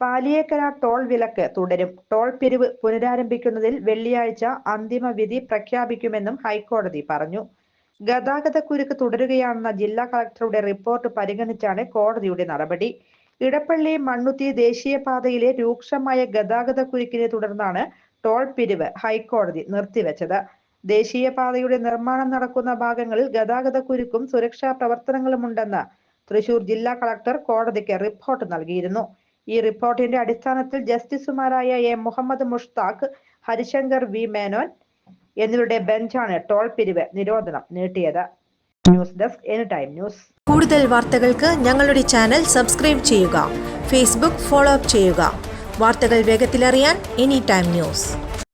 Paliyekkara toll വിലക്ക് തുടരും. Toll പിരിവ് പുനരാരംഭിക്കുന്നതിൽ വെള്ളിയാഴ്ച അന്തിമ വിധി പ്രഖ്യാപിക്കുമെന്നും ഹൈക്കോടതി പറഞ്ഞു. ഗതാഗത കുരുക്ക് തുടരുകയാണെന്ന ജില്ലാ കളക്ടറുടെ റിപ്പോർട്ട് പരിഗണിച്ചാണ് കോടതിയുടെ നടപടി. ഇടപ്പള്ളി മണ്ണുത്തി ദേശീയപാതയിലെ രൂക്ഷമായ ഗതാഗത കുരുക്കിനെ തുടർന്നാണ് ടോൾ പിരിവ് ഹൈക്കോടതി നിർത്തിവെച്ചത്. ദേശീയപാതയുടെ നിർമ്മാണം നടക്കുന്ന ഭാഗങ്ങളിൽ ഗതാഗത കുരുക്കും സുരക്ഷാ പ്രവർത്തനങ്ങളുമുണ്ടെന്ന് തൃശൂർ ജില്ലാ കളക്ടർ കോടതിക്ക് റിപ്പോർട്ട് നൽകിയിരുന്നു. ഈ റിപ്പോർട്ടിന്റെ അടിസ്ഥാനത്തിൽ ജസ്റ്റിസുമാരായ എ മുഹമ്മദ് മുഷ്താഖ് ഹരിശങ്കർ വി മേനോൻ എന്നിവരുടെ ബെഞ്ചാണ് ടോൾ പിരിവ് നിരോധനം നീട്ടിയത്. News desk any time news. കൂടുതൽ വാർത്തകൾക്ക് ഞങ്ങളുടെ ചാനൽ സബ്സ്ക്രൈബ് ചെയ്യുക ഫേസ്ബുക്ക് ഫോളോ അപ്പ് ചെയ്യുക. വാർത്തകൾ വേഗത്തിലറിയാൻ എനി ടൈം ന്യൂസ്.